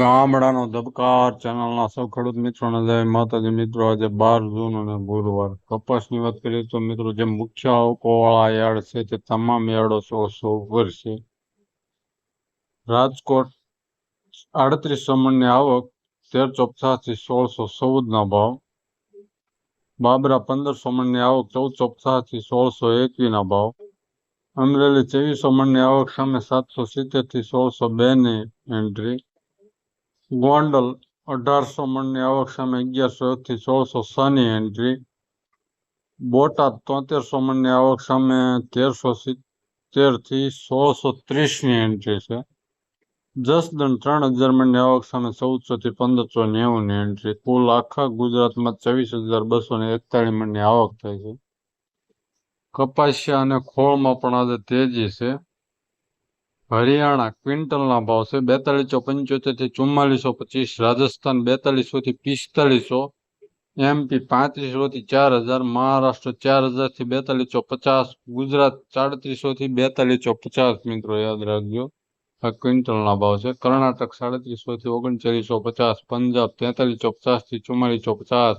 ગામડાનો ધબકાર, ચેનલના સૌ ખેડૂત મિત્રોને જય માતાજી. મિત્રો, આજે બાર જૂન અને ગુરુવાર કપાસની વાત કરીએ તો મિત્રો જે મુખ્ય આવકોવાળા યાર્ડ છે, તે તમામ યાર્ડો સો સો છે. રાજકોટ આડત્રીસો મણની આવક તેર પચાસથી સોળસો ચૌદના ભાવ. બાબરા પંદરસો મણની આવક ચૌદ પચાસથી સોળસો એકવીના ભાવ. અમરેલી ત્રેવીસો મણની આવક સામે સાતસો સિત્તેરથી સોળસો બેની એન્ટ્રી ગોંડલ અઢારસો મણની આવક સામે અગિયારસો એકથી સોળસો સાની એન્ટ્રી બોટાદ તોતેરસો મણની આવક સામે તેરસો સિત્તેરથી સોળસો ત્રીસની એન્ટ્રી છે. જસદણ ત્રણ હજાર મણની આવક સામે ચૌદસોથી પંદરસો નેવુંની એન્ટ્રી કુલ આખા ગુજરાતમાં ચોવીસ હજાર બસો ને એકતાળીસ મણની આવક થઈ છે. કપાસિયા અને ખોળમાં પણ આજે તેજી છે. હરિયાણા ક્વિન્ટલના ભાવ છે બેતાલીસો પંચોતેરથી ચુમ્માલીસો પચીસ, રાજસ્થાન બેતાલીસો થી પિસ્તાલીસો એમપી પાંત્રીસો થી ચાર હજાર, મહારાષ્ટ્ર ચાર હજારથી બેતાલીસો પચાસ, ગુજરાત સાડત્રીસો થી બેતાલીસો પચાસ, મિત્રો યાદ રાખજો. આ ક્વિન્ટલના ભાવ છે. કર્ણાટક સાડત્રીસો થી ઓગણચાલીસો પચાસ, પંજાબ તેતાલીસો પચાસથી ચુમ્માલીસો પચાસ.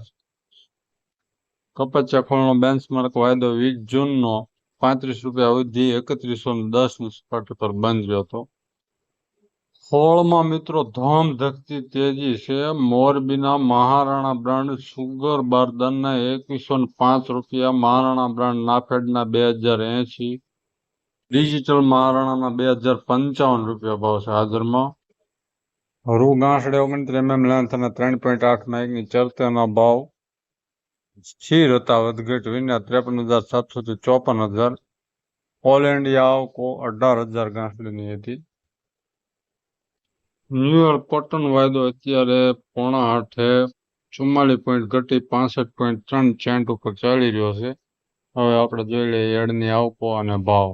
કપાસિયા ફળનો બેન્ચમાર્ક વાયદો વીસ જૂનનો પાંત્રીસ રૂપિયા વધી એકત્રીસો દસની સપાટી પર બંધ રહ્યો હતો. હોળમાં મિત્રો ધોમ ધકતી તેજી છે. મોરબીના મહારાણા બ્રાન્ડ સુગર બારદાનના એકવીસો પાંચ રૂપિયા, મહારાણા બ્રાન્ડ નાફેડના બે હજાર એસી ડિજિટલ મહારાણાના બે હજાર પંચાવન રૂપિયા ભાવ છે હાજરમાં. રૂ ગાંસડે ઓગણત્રીસ એમએમ લેન્થ અને ત્રણ પોઈન્ટ આઠ માઇકની ચરતેના ભાવ. સ્થિર હતા વધઘટ વિના ત્રેપન હજાર સાતસો ચોપન હજાર ઓલ ઇન્ડિયા આવકો અઢાર હજાર ગાંઠડીની હતી. ન્યુયોર્ક કોટન વાયદો અત્યારે પોણા આઠે ચુમ્માલીસ પોઈન્ટ ઘટી પાસઠ પોઈન્ટ ત્રણ ચેન્ટ ઉપર ચાલી રહ્યો છે. હવે આપણે જોઈ લઈએ એડની આવકો અને ભાવ.